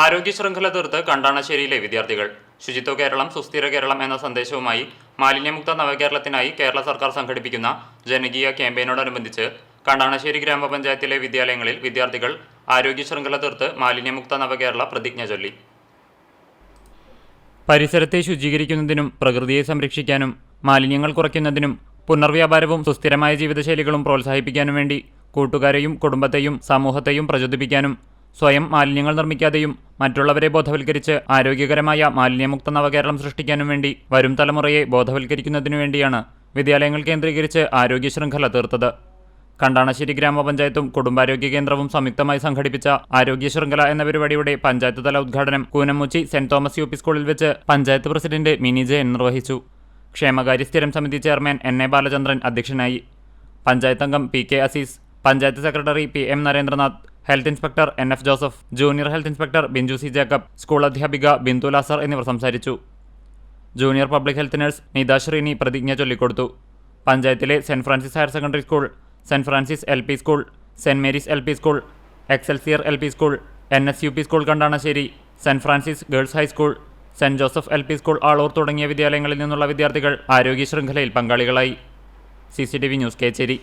ആരോഗ്യ ശൃംഖല തീർത്ത് കണ്ടാണശ്ശേരിയിലെ വിദ്യാർത്ഥികൾ. ശുചിത്വ കേരളം സുസ്ഥിര കേരളം എന്ന സന്ദേശവുമായി മാലിന്യമുക്ത നവകേരളത്തിനായി കേരള സർക്കാർ സംഘടിപ്പിക്കുന്ന ജനകീയ ക്യാമ്പയിനോടനുബന്ധിച്ച് കണ്ടാണശ്ശേരി ഗ്രാമപഞ്ചായത്തിലെ വിദ്യാലയങ്ങളിൽ വിദ്യാർത്ഥികൾ ആരോഗ്യ ശൃംഖല തീർത്ത് മാലിന്യമുക്ത നവകേരള പ്രതിജ്ഞ ചൊല്ലി. പരിസരത്തെ ശുചീകരിക്കുന്നതിനും പ്രകൃതിയെ സംരക്ഷിക്കാനും മാലിന്യങ്ങൾ കുറയ്ക്കുന്നതിനും പുനർവ്യാപാരവും സുസ്ഥിരമായ ജീവിതശൈലികളും പ്രോത്സാഹിപ്പിക്കാനും വേണ്ടി കൂട്ടുകാരെയും കുടുംബത്തെയും സമൂഹത്തെയും പ്രചോദിപ്പിക്കാനും സ്വയം മാലിന്യങ്ങൾ നിർമ്മിക്കാതെയും മറ്റുള്ളവരെ ബോധവൽക്കരിച്ച് ആരോഗ്യകരമായ മാലിന്യമുക്ത നവകേരളം സൃഷ്ടിക്കാനും വേണ്ടി വരും തലമുറയെ ബോധവൽക്കരിക്കുന്നതിനു വേണ്ടിയാണ് വിദ്യാലയങ്ങൾ കേന്ദ്രീകരിച്ച് ആരോഗ്യ ശൃംഖല തീർത്തത്. കണ്ടാണശ്ശേരി ഗ്രാമപഞ്ചായത്തും കുടുംബാരോഗ്യ കേന്ദ്രവും സംയുക്തമായി സംഘടിപ്പിച്ച ആരോഗ്യ ശൃംഖല എന്ന പരിപാടിയുടെ പഞ്ചായത്ത് തല ഉദ്ഘാടനം Koonamuchi Saint Thomas U P സ്കൂളിൽ വെച്ച് പഞ്ചായത്ത് പ്രസിഡന്റ് മിനി ജയൻ നിർവഹിച്ചു. ക്ഷേമകാര്യ സ്ഥിരം സമിതി ചെയർമാൻ എൻ എ ബാലചന്ദ്രൻ അധ്യക്ഷനായി. പഞ്ചായത്ത് അംഗം P K Azeez panchayat secretary P M Narendranath health inspector N F Joseph junior health inspector Binju C Jacob school അധ്യാപിക ബിന്ദു ലാസർ എന്നിവർ സംസാരിച്ചു. Junior public health nurse Nitha Sreeni പ്രതിജ്ഞ ചൊല്ലിക്കൊടുത്തു. പഞ്ചായത്തിലെ Saint Francis higher secondary school Saint Francis L P school Saint Mary's L P school excelsior L P school N S U P school Kandanassery Saint Francis girls high school Saint Joseph L P school Aloor തുടങ്ങിയ വിദ്യാലയങ്ങളിൽ നിന്നുള്ള വിദ്യാർത്ഥികൾ ആരോഗ്യ ശൃംഖലയിൽ പങ്കാളികളായി. C C T V news Kechery.